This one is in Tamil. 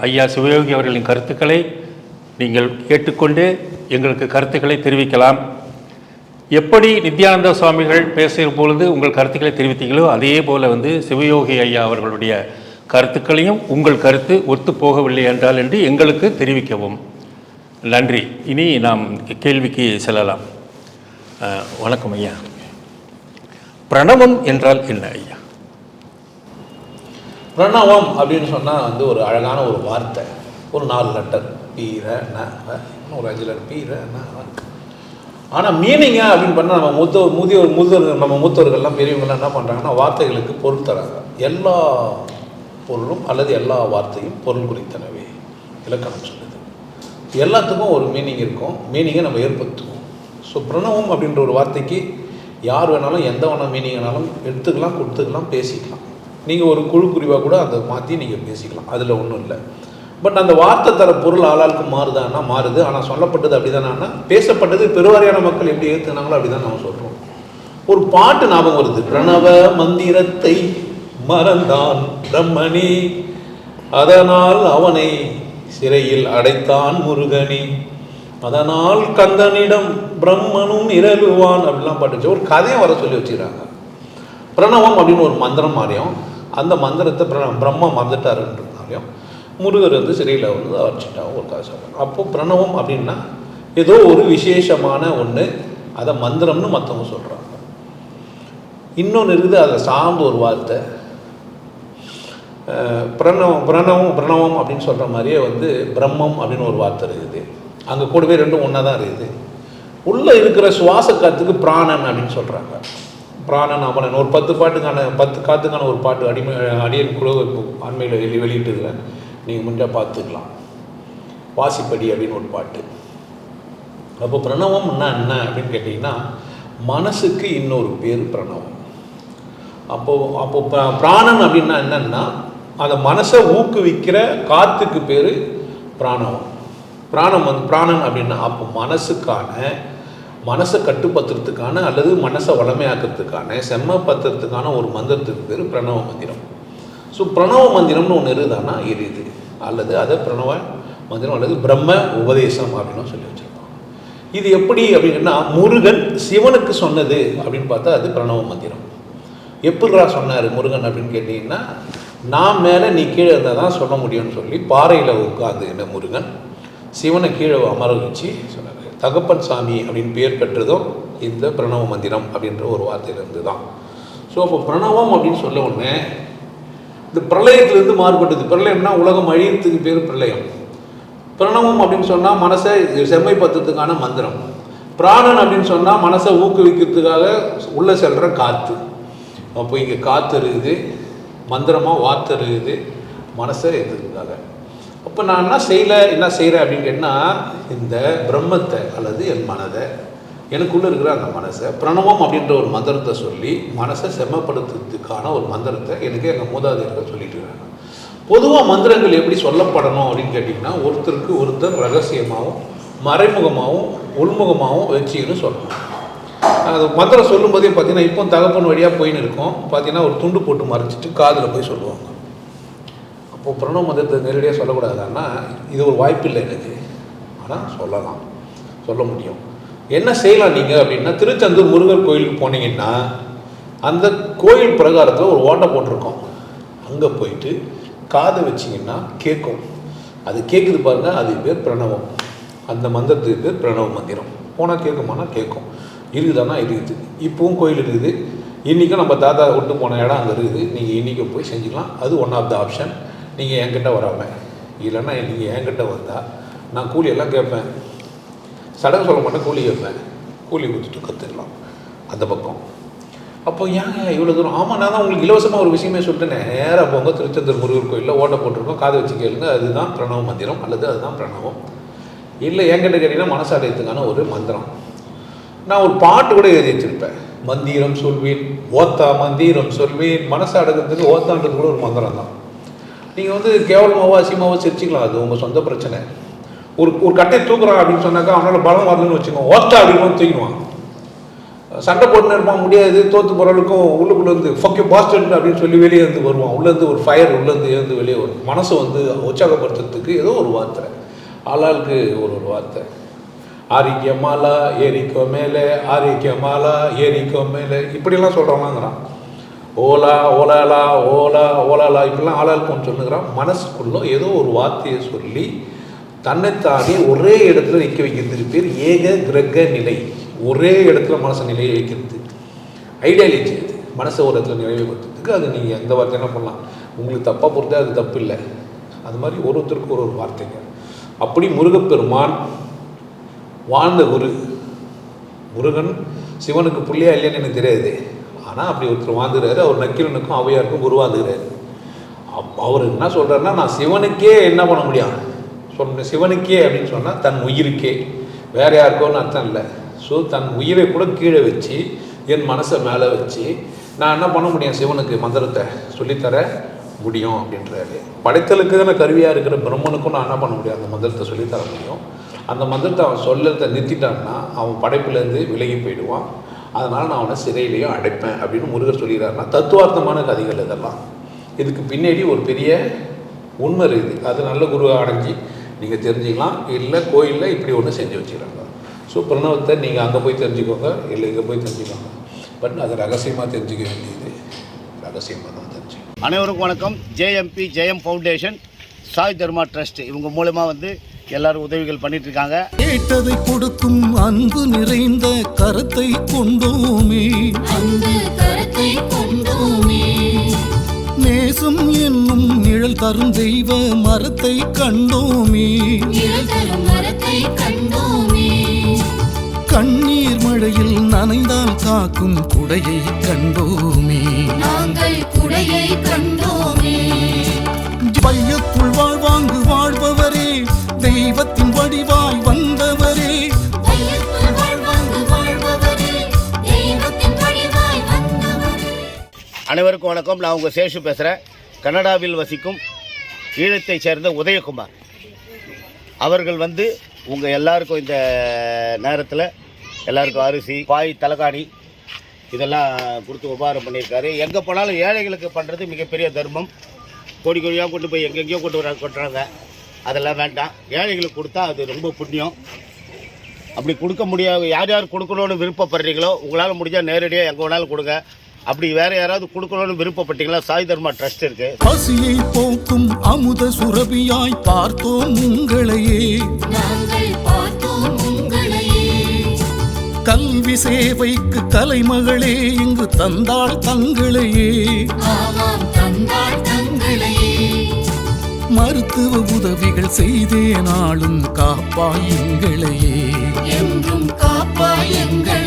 ஐயா சிவயோகி அவர்களின் கருத்துக்களை நீங்கள் கேட்டுக்கொண்டு எங்களுக்கு கருத்துக்களை தெரிவிக்கலாம். எப்படி நித்யானந்த சுவாமிகள் பேசுகிற பொழுது உங்கள் கருத்துக்களை தெரிவித்தீங்களோ அதே போல வந்து சிவயோகி ஐயா அவர்களுடைய கருத்துக்களையும் உங்கள் கருத்து ஒத்து போகவில்லை என்றால் என்று எங்களுக்கு தெரிவிக்கவும். நன்றி. இனி நாம் கேள்விக்கு செல்லலாம். வணக்கம் ஐயா. பிரணவம் என்றால் என்ன ஐயா? பிரணவம் அப்படின்னு சொன்னால் வந்து ஒரு அழகான ஒரு வார்த்தை. ஒரு நாலு லெட்டர். பீர இன்னும் ஒரு அஞ்சு லெட்டர். பீர ஆனால் மீனிங்கா அப்படின்னு பண்ணால் நம்ம மூத்த முதியோர் முதியோர்கள் நம்ம மூத்தவர்கள்லாம் பெரியவங்கள்லாம் என்ன பண்ணுறாங்கன்னா வார்த்தைகளுக்கு பொருள் தராங்க. எல்லா பொருளும் அல்லது எல்லா வார்த்தையும் பொருள் குறித்தனவே. இலக்கணம் சொல்லுது. எல்லாத்துக்கும் ஒரு மீனிங் இருக்கும். மீனிங்கை நம்ம ஏற்படுத்துவோம். ஸோ பிரணவம் அப்படின்ற ஒரு வார்த்தைக்கு யார் வேணாலும் எந்த வேணால் மீனிங் வேணாலும் எடுத்துக்கலாம் கொடுத்துக்கலாம் பேசிக்கலாம். நீங்கள் ஒரு குழு குறிவாக கூட அதை மாற்றி நீங்கள் பேசிக்கலாம். அதில் ஒன்றும் இல்லை. பட் அந்த வார்த்தை தர பொருள் ஆளாளுக்கு மாறுதான்னா மாறுது. ஆனால் சொல்லப்பட்டது அப்படிதானா பேசப்பட்டது பெருவாரியான மக்கள் எப்படி ஏற்றுனாங்களோ அப்படி தான் நம்ம சொல்கிறோம் ஒரு பாட்டு ஞாபகம் வருது. பிரணவ மந்திரத்தை மறந்தான் பிரம்மணி அதனால் அவனை சிறையில் அடைத்தான் முருகனி. அதனால் கந்தனிடம் பிரம்மனும் இரழுவான் அப்படிலாம் பாட்டு வச்சு ஒரு கதையை வர சொல்லி வச்சுக்கிறாங்க. பிரணவம் அப்படின்னு ஒரு மந்திரம் மாதிரியும் அந்த மந்திரத்தை பிரண பிரம்மா மறந்துட்டாருன்றதுனாலையும் முருகர் வந்து சிறையில் வந்து அடிச்சிட்டாங்க ஒரு கதை சொல்கிறாங்க பிரணவம் அப்படின்னா ஏதோ ஒரு விசேஷமான ஒன்று அதை மந்திரம்னு மற்றவங்க சொல்கிறாங்க இன்னொன்று இருக்குது அதை சார்ந்த ஒரு வார்த்தை. பிரணவம் பிரணவம் பிரணவம் அப்படின்னு சொல்கிற மாதிரியே வந்து பிரம்மம் அப்படின்னு ஒரு வார்த்தை இருக்குது. அங்கே கூடவே ரெண்டும் ஒன்றா தான் இருக்குது. உள்ளே இருக்கிற சுவாச காத்துக்கு பிராணன் அப்படின்னு சொல்கிறாங்க பிராணன் அமரன் ஒரு பத்து பாட்டுக்கான பத்து காத்துக்கான ஒரு பாட்டு அடிமை அடியன் குழு அண்மையில் வெளி வெளியிட்டுருக்கிறேன் நீங்கள் முடிஞ்சால் பார்த்துக்கலாம். வாசிப்படி அப்படின்னு ஒரு பாட்டு. அப்போ பிரணவம்னா என்ன அப்படின்னு கேட்டிங்கன்னா மனசுக்கு இன்னொரு பேர் பிரணவம். அப்போது அப்போ பிராணன் அப்படின்னா என்னன்னா அந்த மனசை ஊக்குவிக்கிற காத்துக்கு பேர் பிராணவம். பிராணம் வந்து பிராணன் அப்படின்னா அப்போ மனசுக்கான மனசை கட்டுப்படுத்துறதுக்கான அல்லது மனசை வளமையாக்குறதுக்கான செம்மப்படுத்துறதுக்கான ஒரு மந்திரத்துக்கு பேர் பிரணவ மந்திரம். ஸோ பிரணவ மந்திரம்னு ஒன்று இருந்தானா இருது அல்லது அதை பிரணவ மந்திரம் அல்லது பிரம்ம உபதேசம் அப்படின்னு சொல்லி வச்சுருப்பாங்க. இது எப்படி அப்படின்னா முருகன் சிவனுக்கு சொன்னது அப்படின்னு பார்த்தா அது பிரணவ மந்திரம். எப்படிரா சொன்னார் முருகன் அப்படின்னு கேட்டிங்கன்னா நான் மேலே நீ கீழே இருந்தால் தான் சொல்ல முடியும்னு சொல்லி பாறையில் உட்காந்து என்ன முருகன் சிவனை கீழே அமர வச்சு சொன்னார். தகப்பன் சாமி அப்படின்னு பேர் பெற்றதும் இந்த பிரணவ மந்திரம் அப்படின்ற ஒரு வார்த்தையிலிருந்து தான் ஸோ அப்போ பிரணவம் அப்படின்னு சொல்ல உடனே இந்த பிரளயத்திலிருந்து மாறுபட்டது. பிரளயம்னா உலகம் அழியத்துக்கு பேர் பிரளயம். பிரணவம் அப்படின்னு சொன்னால் மனசை செம்மைப்படுத்துறதுக்கான மந்திரம். பிராணன் அப்படின்னு சொன்னால் மனசை ஊக்குவிக்கிறதுக்காக உள்ளே செல்கிற காற்று அப்போ இங்கே காற்று இருக்குது மந்திரமாக வாத்து இருக்குது மனசை எதுக்காக அப்போ நான் என்ன செய்யலை என்ன செய்கிறேன் அப்படின்னு கேட்டால் இந்த பிரம்மத்தை அல்லது என் மனதை எனக்குள்ளே இருக்கிற அந்த மனசை பிரணவம் அப்படின்ற ஒரு மந்திரத்தை சொல்லி மனசை செம்மப்படுத்துறதுக்கான ஒரு மந்திரத்தை எனக்கு எங்கள் மூதாதையர்கள் சொல்லிட்டு இருக்காங்க. பொதுவாக மந்திரங்கள் எப்படி சொல்லப்படணும் அப்படின்னு கேட்டிங்கன்னா ஒருத்தருக்கு ஒருத்தர் ரகசியமாகவும் மறைமுகமாகவும் உள்முகமாகவும் வச்சுன்னு சொல்லணும். அது மந்திரம் சொல்லும்போதே பார்த்தீங்கன்னா இப்போ தகப்பன் வழியாக போயின்னு இருக்கும். பார்த்தீங்கன்னா ஒரு துண்டு போட்டு மறைச்சிட்டு காதில் போய் சொல்லுவாங்க. இப்போ பிரணவ மந்திரத்தை நேரடியாக சொல்லக்கூடாதுன்னா இது ஒரு வாய்ப்பு இல்லை எனக்கு. ஆனால் சொல்லலாம். சொல்ல முடியும். என்ன செய்யலாம் நீங்கள் அப்படின்னா திருச்செந்தூர் முருகர் கோயிலுக்கு போனீங்கன்னா அந்த கோயில் பிரகாரத்தில் ஒரு ஓட்டை போட்டிருக்கோம். அங்கே போயிட்டு காதை வச்சிங்கன்னா கேட்கும். அது கேட்குது பாருங்கள் அது பேர் பிரணவம். அந்த மந்திரத்துக்கு பேர் பிரணவ மந்திரம். போனால் கேட்குமானா கேட்கும். இருக்குதானா? இருக்குது. இப்போவும் கோயில் இருக்குது. இன்றைக்கும் நம்ம தாத்தா விட்டு போன இடம் அங்கே இருக்குது. நீங்கள் இன்றைக்கும் போய் செஞ்சுக்கலாம். அது ஒன் ஆஃப் த ஆப்ஷன் நீங்கள் என்கிட்ட வராமல் இல்லைன்னா நீங்கள் என்கிட்ட வந்தால் நான் கூலியெல்லாம் கேட்பேன். சடங்கு சொல்ல மாட்டேன் கூலி கேட்பேன். கூலி கொடுத்துட்டு கற்றுக்கலாம் அந்த பக்கம். அப்போ ஏங்க இவ்வளோ தூரம்? ஆமாம் நான் தான் உங்களுக்கு இலவசமாக ஒரு விஷயமே சொல்லிட்டேன். நேராக போங்க திருச்செந்தூர் முருகர் கோயிலில் ஓட்டை போட்டிருக்கோம். காதை வச்சு கேளுங்க. அதுதான் பிரணவ மந்திரம் அல்லது அதுதான் பிரணவம். இல்லை என்கிட்ட கேட்டிங்கன்னா மனசாலயத்துக்கான ஒரு மந்திரம். நான் ஒரு பாட்டு கூட எழுதி வச்சிருப்பேன். மந்திரம் சொல்வேன் ஓத்தா மந்திரம் சொல்வேன். மனசை அடக்கிறதுக்கு ஓத்தான்றது கூட ஒரு மந்திரம் தான் நீங்கள் வந்து கேவலமாவோ அசிமாவோ சிரிச்சிக்கலாம். அது உங்கள் சொந்த பிரச்சனை. ஒரு ஒரு கட்டையை தூக்குறான் அப்படின்னு சொன்னாக்கா அவனால் பலம் வரலன்னு வச்சுக்கோங்க. ஓத்தா அப்படின்னு தூக்கிடுவான். சண்டை போட்டு இருப்பான் முடியாது. தோத்து போகிறவளுக்கும் உள்ளுக்குள்ளே இருந்து ஃபக்யூ பாஸ்டன் அப்படின்னு சொல்லி வெளியே இருந்து வருவான். உள்ளேருந்து ஒரு ஃபயர் உள்ளேருந்து இருந்து வெளியே வரும். மனசை வந்து உற்சாகப்படுத்துறதுக்கு ஏதோ ஒரு வார்த்தை. ஆளாளுக்கு ஒரு ஒரு வார்த்தை. ஆரோக்கியமாலா ஏரிக்கோ மேலே. ஆரோக்கியமாலா ஏரிக்கோ மேலே. இப்படிலாம் சொல்கிறவங்களாங்கிறான் ஓலா ஓலாலா ஓலா ஓலாலா இப்படிலாம் ஆளாளுக்கும் சொல்லுங்கிறான் மனசுக்குள்ளே ஏதோ ஒரு வார்த்தையை சொல்லி தன்னைத்தானே ஒரே இடத்துல நிற்க வைக்கிறதுக்கு பேர் ஏக கிரக நிலை. ஒரே இடத்துல மனசை நிலையை வைக்கிறது. ஐடியாலஜி அது. மனசை ஒரு இடத்துல நிறைவுபடுத்துறதுக்கு அது நீங்கள் எந்த வார்த்தை என்ன பண்ணலாம். உங்களுக்கு தப்பாக பொறுத்தா அது தப்பு இல்லை. அது மாதிரி ஒரு ஒருத்தருக்கு ஒரு ஒரு வார்த்தைங்க. அப்படி முருகப்பெருமான் வாழ்ந்த குரு. முருகன் சிவனுக்கு பிள்ளையா இல்லைன்னு எனக்கு தெரியாது. ஆனால் அப்படி ஒருத்தர் வாழ்ந்துறாரு அவர் நக்கீரனுக்கும் அவையாருக்கும் குருவாந்துகிறாரு அப் அவர் என்ன சொல்கிறாருன்னா நான் சிவனுக்கே என்ன பண்ண முடியும்? சொன்ன சிவனுக்கே அப்படின்னு சொன்னால் தன் உயிருக்கே. வேற யாருக்கோன்னு அர்த்தம் இல்லை. ஸோ தன் உயிரை கூட கீழே வச்சு என் மனசை மேலே வச்சு நான் என்ன பண்ண முடியும் சிவனுக்கு? மந்திரத்தை சொல்லித்தர முடியும் அப்படின்றாரு. படைத்தலுக்குன்னு கருவியாக இருக்கிற பிரம்மனுக்கும் நான் என்ன பண்ண முடியும்? அந்த மந்திரத்தை சொல்லித்தர முடியும். அந்த மந்திரத்தை அவன் சொல்லத்தை நிறுத்திட்டான்னா அவன் படைப்புலேருந்து விலகி போயிடுவான். அதனால் நான் அவனை சிறையிலையும் அடைப்பேன் அப்படின்னு முருகர் சொல்லிடுறாருன்னா தத்துவார்த்தமான கதைகள் இதெல்லாம். இதுக்கு பின்னாடி ஒரு பெரிய உண்மை இருக்குது. அது நல்ல குருவை அடைஞ்சி நீங்கள் தெரிஞ்சுக்கலாம். இல்லை கோயிலில் இப்படி ஒன்று செஞ்சு வச்சுக்கிறாங்க. ஸோ பிரணவத்தை நீங்கள் அங்கே போய் தெரிஞ்சுக்கோங்க இல்லை இங்கே போய் தெரிஞ்சுக்கோங்க. பட் அது ரகசியமாக தெரிஞ்சுக்க வேண்டியது. ரகசியமாக தான் தெரிஞ்சுக்கணும். அனைவருக்கும் வணக்கம். JMB Jayam foundation. Sai Dharma trust இவங்க மூலமாக வந்து எல்லாரும் உதவிகள் பண்ணிட்டு இருக்காங்க கேட்டதை கொடுக்கும் அன்பு நிறைந்த கரத்தை கொண்டோமே. அன்பு கரத்தை கொண்டோமே. நேசம் என்னும் நிழல் தரும் தெய்வ மரத்தை கண்டோமே. நிழல் தரும் மரத்தை கண்டோமே. கண்ணீர் மழையில் நனைந்தால் காக்கும் குடையை கண்டோமே. நாங்கள் குடையை கண்டோமே. வையத்துள் வாழ்வாங்கு வாழ்பவரே தெய்வத்தின் வடிவாய் வந்தவரே. அனைவருக்கும் வணக்கம். நான் உங்கள் சேஷு பேசுகிறேன் கனடாவில் வசிக்கும் ஈழத்தைச் சேர்ந்த உதயகுமார். அவர்கள் வந்து உங்கள் எல்லாருக்கும் இந்த நேரத்தில் எல்லாருக்கும் அரிசி பாய் தலகாணி இதெல்லாம் கொடுத்து உபகாரம் பண்ணியிருக்காரு. எங்கே போனாலும் ஏழைகளுக்கு பண்ணுறது மிகப்பெரிய தர்மம். கோடி கோடியாக கொண்டு போய் எங்கெங்கேயோ கொண்டு வர கொட்டுறாங்க. அதெல்லாம் வேண்டாம். ஏழைகளுக்கு கொடுத்தா அது ரொம்ப புண்ணியம். அப்படி கொடுக்க முடியாது. யார் யார் கொடுக்கணும்னு விருப்பப்படுறீங்களோ உங்களால் முடிஞ்சால் நேரடியாக எங்கே வேணாலும் கொடுங்க. அப்படி வேறு யாராவது கொடுக்கணும்னு விருப்பப்பட்டீங்களா? சாய் தர்மா ட்ரஸ்ட் இருக்குது பசியை போக்கும் அமுத சுரபியாய் பார்த்தோம் உங்களையே. கல்வி சேவைக்கு கலைமகளே இங்கு தந்தாள் தங்களையே. தந்தாள் தங்களையே. மருத்துவ உதவிகள் செய்தே நாளும் காப்பாய் எங்களையே என்றும் காப்பாய் எங்கள்